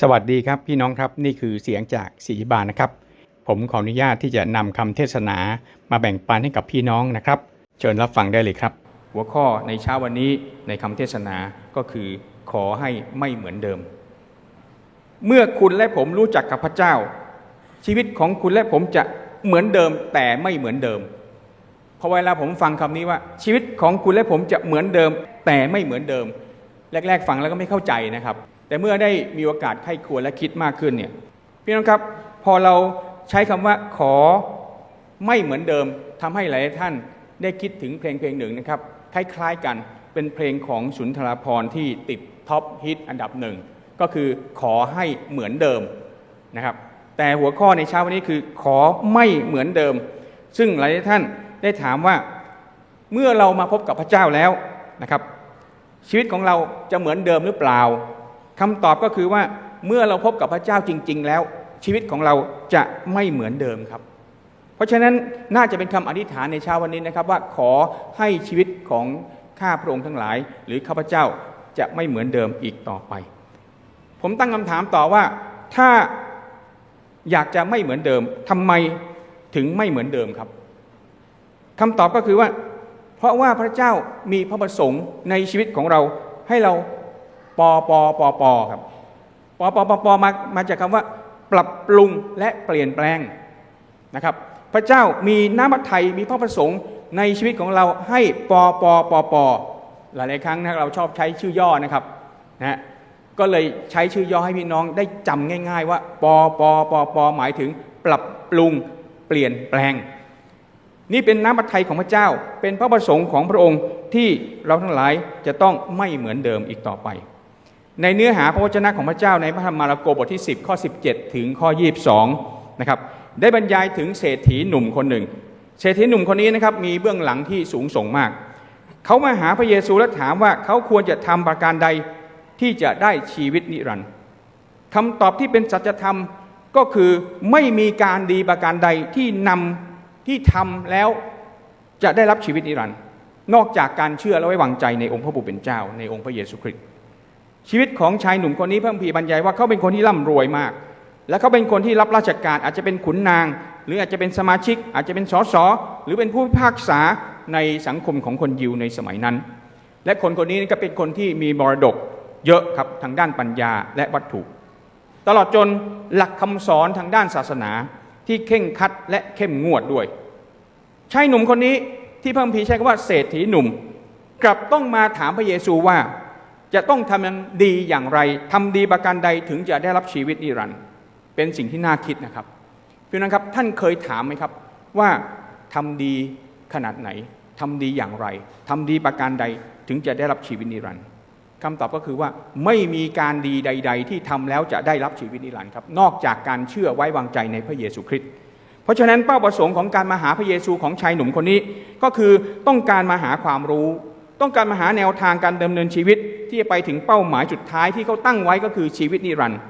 สวัสดีครับพี่น้องครับนี่คือเสียงจากศรีบาลนะครับ ผมขออนุญาตที่จะนำคำเทศนามาแบ่งปันให้กับพี่น้องนะครับ เชิญรับฟังได้เลยครับ หัวข้อในเช้าวันนี้ในคำเทศนาก็คือขอให้ไม่เหมือนเดิม เมื่อคุณและผมรู้จักกับพระเจ้า ชีวิตของคุณและผมจะเหมือนเดิมแต่ไม่เหมือนเดิมพอเวลาผมฟังคำนี้ว่า ชีวิตของคุณและผมจะเหมือนเดิม แต่ไม่เหมือนเดิม แรก ๆ ฟังแล้วก็ไม่เข้าใจนะครับ แต่เมื่อได้มีโอกาสไข้ควรและคิดมากขึ้นเนี่ยพี่น้องครับพอเราใช้คำว่าขอไม่เหมือนเดิมทำให้หลายท่านได้คิดถึงเพลงเพลงหนึ่งนะครับคล้ายๆกันเป็นเพลงของสุนทรภรที่ติดท็อปฮิตอันดับหนึ่งก็คือขอให้เหมือนเดิมนะครับแต่หัวข้อในเช้าวันนี้คือขอไม่เหมือนเดิม ซึ่งหลายท่านได้ถามว่าเมื่อเรามาพบกับพระเจ้าแล้วนะครับ ชีวิตของเราจะเหมือนเดิมหรือเปล่าคำตอบก็คือว่าเมื่อเราพบกับพระเจ้าจริง ๆ แล้ว ชีวิตของเราจะไม่เหมือนเดิมครับ เพราะฉะนั้นน่าจะเป็นคำอธิษฐานในเช้าวันนี้นะครับว่าขอให้ชีวิตของข้าพระองค์ทั้งหลาย หรือข้าพเจ้าจะไม่เหมือนเดิมอีกต่อไป ผมตั้งคำถามต่อว่าถ้าอยากจะไม่เหมือนเดิมทำไมถึงไม่เหมือนเดิมครับคำตอบก็คือว่า ราะว่าพระเจ้ามีพระประสงค์ในชีวิตของเราให้เราปอปอปอปอครับปอปอปอปอมามาจากคำว่า ปรับปรุงและเปลี่ยนแปลงนะครับ พระเจ้ามีน้ำพระทัยมีพระประสงค์ในชีวิตของเราให้ปอปอปอปอหลายๆครั้งนะเราชอบใช้ชื่อย่อนะครับนะก็เลยใช้ชื่อย่อให้พี่น้องได้จำง่าย ๆ ว่าปอปอปอปอหมายถึงปรับปรุงเปลี่ยนแปลง นี่เป็นน้ำพระทัยของพระเจ้า เป็นพระประสงค์ของพระองค์ที่เราทั้งหลายจะต้องไม่เหมือนเดิมอีกต่อไป ในเนื้อหาพระวจนะของพระเจ้าในพระธรรมมาระโกบทที่ 10 ข้อ 17 ถึงข้อ 22 นะครับ ได้บรรยายถึงเศรษฐีหนุ่มคนหนึ่ง เศรษฐีหนุ่มคนนี้นะครับมีเบื้องหลังที่สูงส่งมาก เขามาหาพระเยซูและถามว่าเขาควรจะทำประการใดที่จะได้ชีวิตนิรันดร์คำตอบที่เป็นสัจธรรมก็คือไม่มีการดีประการใดที่นำ ที่ทำแล้วจะได้รับชีวิตนิรันดร์นอกจากการเชื่อและไว้วางใจในองค์พระผู้เป็นเจ้า ในองค์พระเยซูคริสต์ชีวิตของชายหนุ่มคนนี้เพิ่มพีบรรยายว่าเขาเป็นคนที่ร่ำรวยมาก และเขาเป็นคนที่รับราชการอาจจะเป็นขุนนาง หรืออาจจะเป็นสมาชิก อาจจะเป็นสสหรือเป็นผู้พิพากษาในสังคมของคนยิวในสมัยนั้น และคนคนนี้ก็เป็นคนที่มีมรดกเยอะครับทางด้านปัญญาและวัตถุ ตลอดจนหลักคำสอนทางด้านศาสนา ที่เข่งคัดและเข้มงวดด้วยชายหนุ่มคนนี้ที่พระคัมภีร์ใช้คำว่าเศรษฐีหนุ่ม กลับต้องมาถามพระเยซูว่าจะต้องทำดีอย่างไรทำดีประการใดถึงจะได้รับชีวิตนิรันดร์เป็นสิ่งที่น่าคิดนะครับพี่น้องครับท่านเคยถามไหมครับว่าทำดีขนาดไหนทำดีอย่างไรทำดีประการใดถึงจะได้รับชีวิตนิรันดร์ คำตอบก็คือว่าไม่มีการดีใด ๆ ที่ทำแล้วจะได้รับชีวิตนิรันดร์ครับนอกจากการเชื่อไว้วางใจในพระเยซูคริสต์เพราะฉะนั้นเป้าประสงค์ของการมาหาพระเยซูของชายหนุ่มคนนี้ ก็คือต้องการมาหาความรู้ ต้องการมาหาแนวทางการดำเนินชีวิตที่จะไปถึงเป้าหมายสุดท้ายที่เขาตั้งไว้ก็คือชีวิตนิรันดร์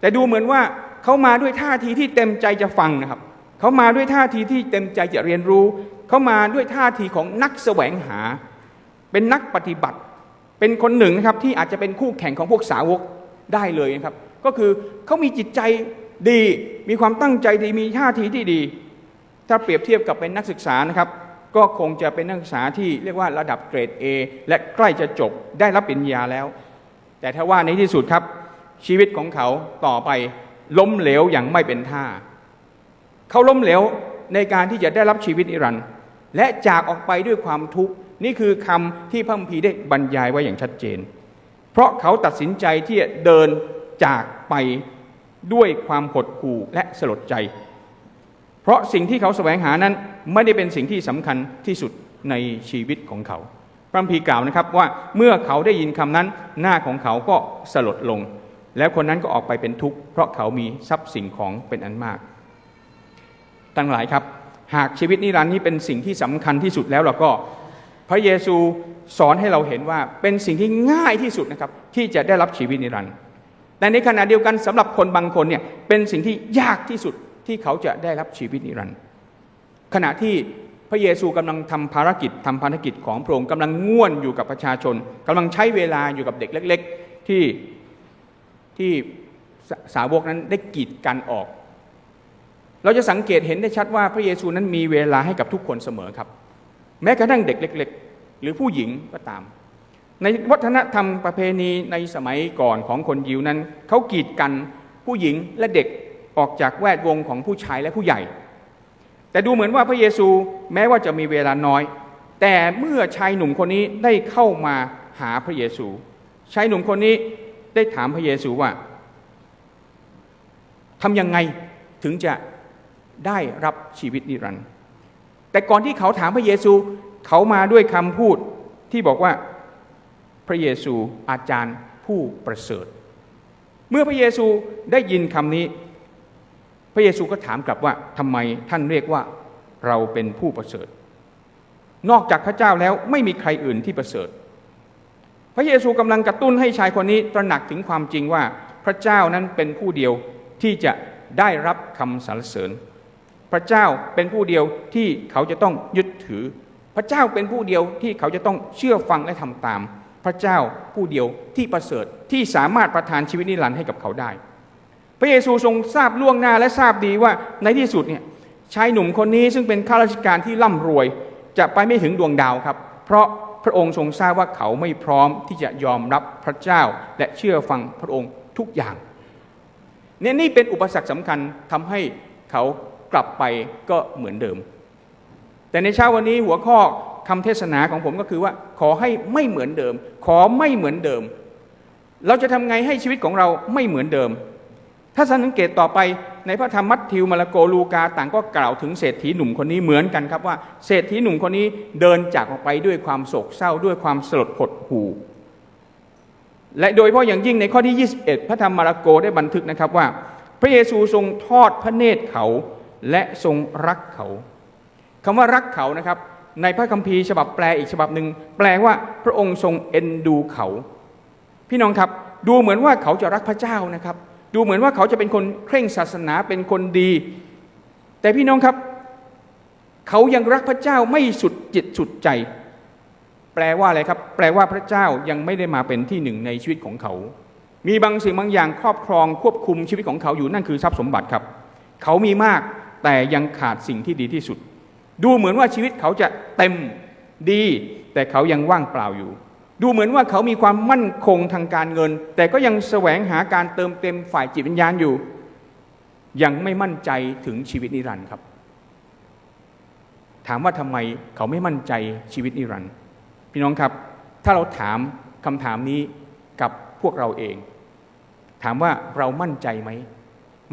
แต่ดูเหมือนว่าเขามาด้วยท่าทีที่เต็มใจจะฟังนะครับเขามาด้วยท่าทีที่เต็มใจจะเรียนรู้ เขามาด้วยท่าทีของนักแสวงหา เป็นนักปฏิบัติ เป็นคนหนึ่งนะครับที่อาจจะเป็นคู่แข่งของพวกสาวกได้เลยนะครับ ก็คือเขามีจิตใจดีมีความตั้งใจดีมีท่าทีที่ดี ถ้าเปรียบเทียบกับเป็นนักศึกษานะครับ ก็คงจะเป็นนักศึกษาที่เรียกว่าระดับเกรด A และใกล้จะจบได้รับปริญญาแล้ว แต่ถ้าว่าในที่สุดครับชีวิตของเขาต่อไปล้มเหลวอย่างไม่เป็นท่า เขาล้มเหลวในการที่จะได้รับชีวิตนิรันดร์และจากออกไปด้วยความทุกข์ นี่คือคำที่พระคัมภีร์ได้บรรยายไว้อย่างชัดเจน เพราะเขาตัดสินใจที่จะเดินจากไปด้วยความหดหู่และสลดใจ เพราะสิ่งที่เขาแสวงหานั้นไม่ได้เป็นสิ่งที่สำคัญที่สุดในชีวิตของเขา พระคัมภีร์กล่าวนะครับว่าเมื่อเขาได้ยินคำนั้นหน้าของเขาก็สลดลง แล้วคนนั้นก็ออกไปเป็นทุกข์เพราะเขามีทรัพย์สิ่งของเป็นอันมากตั้งหลายครับ หากชีวิตนิรันดร์นี้เป็นสิ่งที่สำคัญที่สุดแล้วเราก็ พระเยซูสอนให้เราเห็นว่าเป็นสิ่งที่ง่ายที่สุดนะครับที่จะได้รับชีวิตนิรันดร์แต่ในขณะเดียวกันสำหรับคนบางคนเนี่ยเป็นสิ่งที่ยากที่สุดที่เขาจะได้รับชีวิตนิรันดร์ขณะที่พระเยซูกำลังทำภารกิจทำภารกิจของพระองค์กำลังง่วนอยู่กับประชาชนกำลังใช้เวลาอยู่กับเด็กเล็ก ๆ ที่ที่สสาวกนั้นได้กีดกันออก เราจะสังเกตเห็นได้ชัดว่าพระเยซูนั้นมีเวลาให้กับทุกคนเสมอครับ แม้กระทั่งเด็กเล็ก ๆ หรือผู้หญิงก็ตาม ในวัฒนธรรมประเพณีในสมัยก่อนของคนยิวนั้น เขากีดกันผู้หญิงและเด็กออกจากแวดวงของผู้ชายและผู้ใหญ่ แต่ดูเหมือนว่าพระเยซูแม้ว่าจะมีเวลาน้อย แต่เมื่อชายหนุ่มคนนี้ได้เข้ามาหาพระเยซู ชายหนุ่มคนนี้ได้ถามพระเยซูว่าทำยังไงถึงจะได้รับชีวิตนิรันดร์ แต่ก่อนที่เขาถามพระเยซู เขามาด้วยคำพูดที่บอกว่าพระเยซูอาจารย์ผู้ประเสริฐ เมื่อพระเยซูได้ยินคำนี้ พระเยซูก็ถามกลับว่าทำไมท่านเรียกว่าเราเป็นผู้ประเสริฐ นอกจากพระเจ้าแล้วไม่มีใครอื่นที่ประเสริฐ พระเยซูกำลังกระตุ้นให้ชายคนนี้ตระหนักถึงความจริงว่าพระเจ้านั้นเป็นผู้เดียวที่จะได้รับคำสรรเสริญ พระเจ้าเป็นผู้เดียวที่เขาจะต้องยึดถือ พระเจ้าเป็นผู้เดียวที่เขาจะต้องเชื่อฟังและทำตาม พระเจ้าผู้เดียวที่ประเสริฐที่สามารถประทานชีวิตนิรันดร์ให้กับเขาได้ พระเยซูทรงทราบล่วงหน้าและทราบดีว่าในที่สุดเนี่ยชายหนุ่มคนนี้ซึ่งเป็นข้าราชการที่ร่ำรวย จะไปไม่ถึงดวงดาวครับ เพราะพระองค์ทรงทราบว่าเขาไม่พร้อมที่จะยอมรับพระเจ้าและเชื่อฟังพระองค์ทุกอย่างเนี่ยนี่เป็นอุปสรรคสำคัญทำให้เขา กลับไปก็เหมือนเดิม แต่ในเช้าวันนี้หัวข้อคำเทศนาของผมก็คือว่า ขอให้ไม่เหมือนเดิม ขอไม่เหมือนเดิม เราจะทำไงให้ชีวิตของเราไม่เหมือนเดิม ถ้าสังเกตต่อไปในพระธรรมมัทธิวมาระโกลูกาต่างก็กล่าวถึงเศรษฐีหนุ่มคนนี้เหมือนกันครับว่า เศรษฐีหนุ่มคนนี้เดินจากออกไปด้วยความโศกเศร้าด้วยความสลดหดหู่และโดยเฉพาะอย่างยิ่งในข้อที่ 21 พระธรรมมาระโกได้บันทึกนะครับว่า พระเยซูทรงทอดพระเนตรเขา และทรงรักเขาคำว่ารักเขานะครับ ในพระคัมภีร์ฉบับแปลอีกฉบับหนึ่งแปลว่าพระองค์ทรงเอ็นดูเขา พี่น้องครับ ดูเหมือนว่าเขาจะรักพระเจ้านะครับ ดูเหมือนว่าเขาจะเป็นคนเคร่งศาสนาเป็นคนดี แต่พี่น้องครับ เขายังรักพระเจ้าไม่สุดจิตสุดใจ แปลว่าอะไรครับ แปลว่าพระเจ้ายังไม่ได้มาเป็นที่หนึ่งในชีวิตของเขามีบางสิ่งบางอย่างครอบครองควบคุมชีวิตของเขาอยู่นั่นคือทรัพย์สมบัติครับ เขามีมาก แต่ยังขาดสิ่งที่ดีที่สุด ดูเหมือนว่าชีวิตเขาจะเต็มดี แต่เขายังว่างเปล่าอยู่ ดูเหมือนว่าเขามีความมั่นคงทางการเงิน แต่ก็ยังแสวงหาการเติมเต็มฝ่ายจิตวิญญาณอยู่ ยังไม่มั่นใจถึงชีวิตนิรันดร์ครับ ถามว่าทำไมเขาไม่มั่นใจชีวิตนิรันดร์พี่น้องครับถ้าเราถามคำถามนี้กับพวกเราเอง ถามว่าเรามั่นใจไหม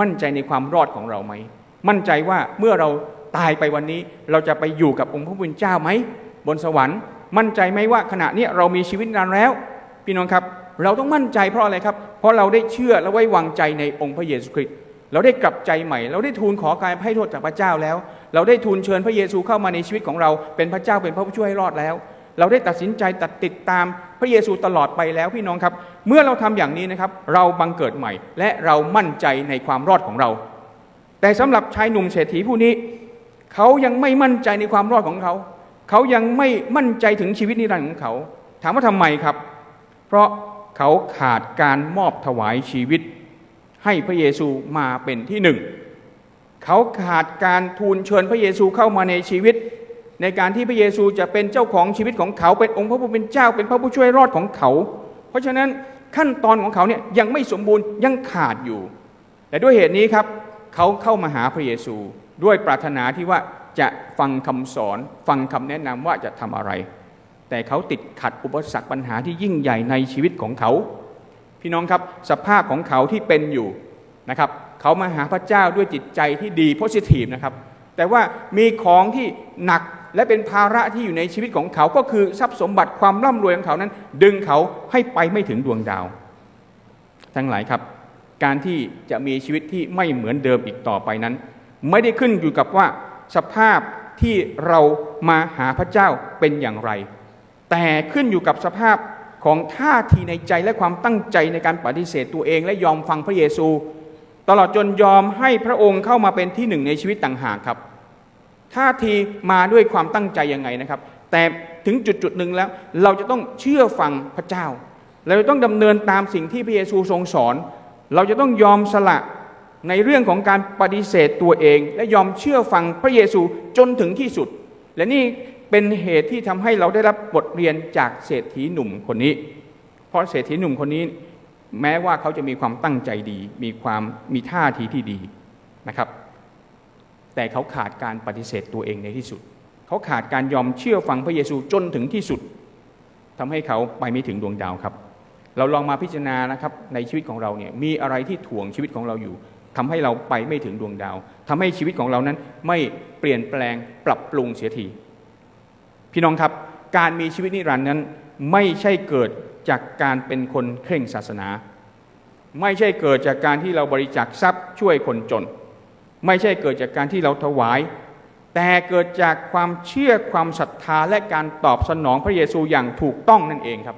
มั่นใจในความรอดของเราไหม มั่นใจว่าเมื่อเราตายไปวันนี้ เราจะไปอยู่กับองค์พระผู้เป็นเจ้าไหมบนสวรรค์ มั่นใจไหมว่าขณะนี้เรามีชีวิตนานแล้ว พี่น้องครับ เราต้องมั่นใจเพราะอะไรครับ เพราะเราได้เชื่อและไว้วางใจในองค์พระเยซูคริสต์เราได้กลับใจใหม่ เราได้ทูลขอการให้โทษจากพระเจ้าแล้ว เราได้ทูลเชิญพระเยซูเข้ามาในชีวิตของเราเป็นพระเจ้าเป็นพระผู้ช่วยให้รอดแล้ว เราได้ตัดสินใจตัดติดตามพระเยซูตลอดไปแล้วพี่น้องครับ เมื่อเราทำอย่างนี้นะครับ เราบังเกิดใหม่ และเรามั่นใจในความรอดของเรา แต่สำหรับชายหนุ่มเศรษฐีผู้นี้ เขายังไม่มั่นใจในความรอดของเขา เขายังไม่มั่นใจถึงชีวิตนิรันดร์ของเขา ถามว่าทำไมครับ เพราะเขาขาดการมอบถวายชีวิต ให้พระเยซูมาเป็นที่หนึ่ง เขาขาดการทูลเชิญพระเยซูเข้ามาในชีวิต ในการที่พระเยซูจะเป็นเจ้าของชีวิตของเขาเป็นองค์พระผู้เป็นเจ้าเป็นพระผู้ช่วยรอดของเขา เพราะฉะนั้นขั้นตอนของเขาเนี่ยยังไม่สมบูรณ์ยังขาดอยู่ แต่ด้วยเหตุนี้ครับ เขาเข้ามาหาพระเยซูด้วยปรารถนาที่ว่าจะฟังคำสอนฟังคำแนะนำว่าจะทำอะไร แต่เขาติดขัดอุปสรรคปัญหาที่ยิ่งใหญ่ในชีวิตของเขา พี่น้องครับสภาพของเขาที่เป็นอยู่นะครับเขามาหาพระเจ้าด้วยจิตใจที่ดีโพสิทีฟนะครับแต่ว่ามีของที่หนักและเป็นภาระที่อยู่ในชีวิตของเขาก็คือทรัพย์สมบัติความร่ำรวยของเขานั้น ดึงเขาให้ไปไม่ถึงดวงดาว ทั้งหลายครับ การที่จะมีชีวิตที่ไม่เหมือนเดิมอีกต่อไปนั้น ไม่ได้ขึ้นอยู่กับว่าสภาพที่เรามาหาพระเจ้าเป็นอย่างไร แต่ขึ้นอยู่กับสภาพของท่าทีในใจและความตั้งใจในการปฏิเสธตัวเองและยอมฟังพระเยซู ตลอดจนยอมให้พระองค์เข้ามาเป็นที่หนึ่งในชีวิตต่างหากครับ ท่าทีมาด้วยความตั้งใจยังไงนะครับ แต่ถึงจุดจุดหนึ่งแล้ว เราจะต้องเชื่อฟังพระเจ้า เราจะต้องดำเนินตามสิ่งที่พระเยซูทรงสอน เราจะต้องยอมสละในเรื่องของการปฏิเสธตัวเอง และยอมเชื่อฟังพระเยซูจนถึงที่สุด และนี่เป็นเหตุที่ทำให้เราได้รับบทเรียนจากเศรษฐีหนุ่มคนนี้ เพราะเศรษฐีหนุ่มคนนี้ แม้ว่าเขาจะมีความตั้งใจดี มีความมีท่าทีที่ดีนะครับ แต่เขาขาดการปฏิเสธตัวเองในที่สุด เขาขาดการยอมเชื่อฟังพระเยซูจนถึงที่สุดทำให้เขาไปไม่ถึงดวงดาวครับ เราลองมาพิจารณานะครับในชีวิตของเราเนี่ยมีอะไรที่ถ่วงชีวิตของเราอยู่ทำให้เราไปไม่ถึงดวงดาวทำให้ชีวิตของเรานั้นไม่เปลี่ยนแปลงปรับปรุงเสียที พี่น้องครับการมีชีวิตนิรันดร์นั้นไม่ใช่เกิดจากการเป็นคนเคร่งศาสนา ไม่ใช่เกิดจากการที่เราบริจาคทรัพย์ช่วยคนจน ไม่ใช่เกิดจากการที่เราถวาย แต่เกิดจากความเชื่อความศรัทธาและการตอบสนองพระเยซูอย่างถูกต้องนั่นเองครับ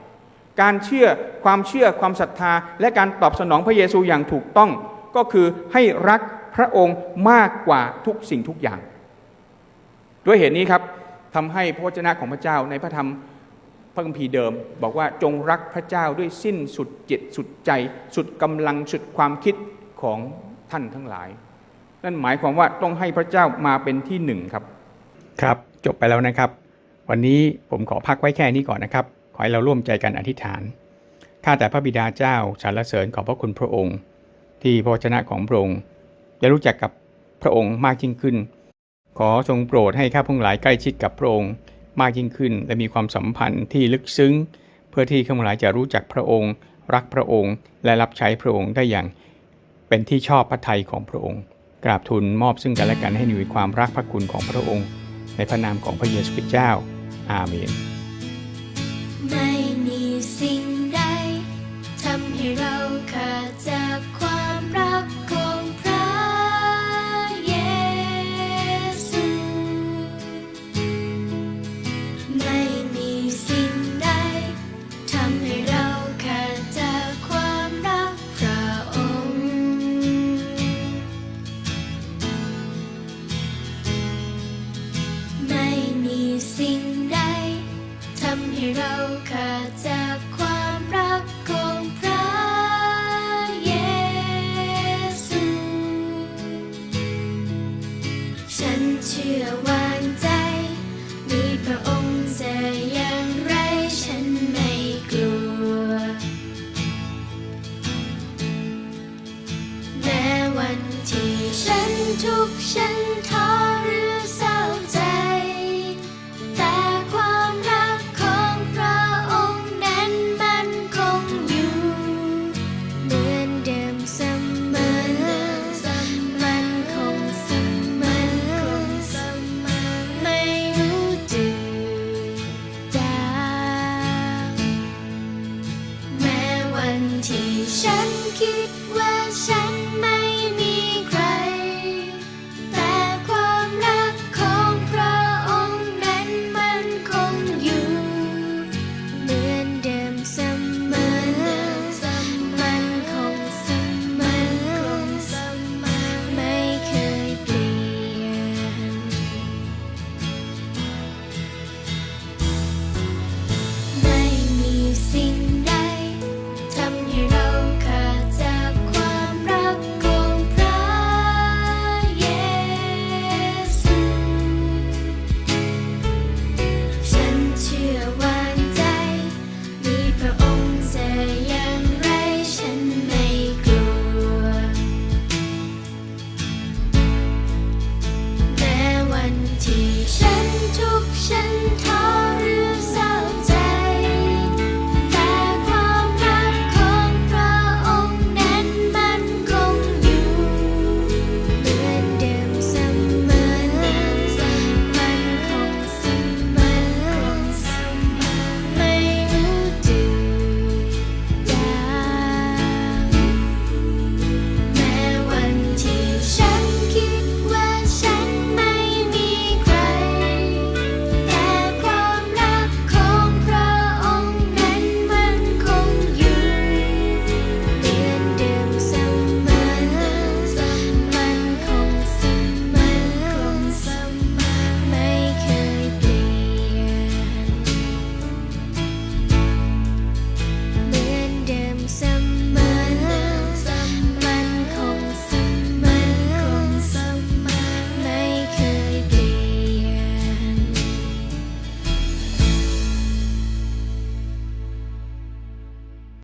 การเชื่อความเชื่อความศรัทธา และการตอบสนองพระเยซูอย่างถูกต้องก็คือให้รักพระองค์มากกว่าทุกสิ่งทุกอย่าง ด้วยเหตุนี้ครับทำให้พระวจนะของพระเจ้าในพระธรรมพระคัมภีร์เดิม บอกว่าจงรักพระเจ้าด้วยสิ้นสุดจิตสุดใจ สุดกำลังสุดความคิดของท่านทั้งหลาย นั่นหมายความว่าต้องให้พระเจ้ามาเป็นที่หนึ่งครับ ครับจบไปแล้วนะครับ วันนี้ผมขอพักไว้แค่นี้ก่อนนะครับ ขอให้เราร่วมใจกันอธิษฐาน ข้าแต่พระบิดาเจ้าสรรเสริญขอบพระคุณพระองค์ ที่พระวจนะของพระองค์ได้รู้จักกับพระองค์มากยิ่งขึ้น ขอทรงโปรดให้ข้าพงหลายใกล้ชิดกับพระองค์มากยิ่งขึ้น และมีความสัมพันธ์ที่ลึกซึ้ง เพื่อที่ข้าพงหลายจะรู้จักพระองค์ รักพระองค์ และรับใช้พระองค์ได้อย่าง เป็นที่ชอบพระทัยของพระองค์ กราบทูลมอบซึ่งกันและกันให้มีความรักพระคุณของพระองค์ ในพระนามของพระเยซูคริสต์เจ้า อาเมน ไม่มีสิ่งใดทำให้เราขาดจาก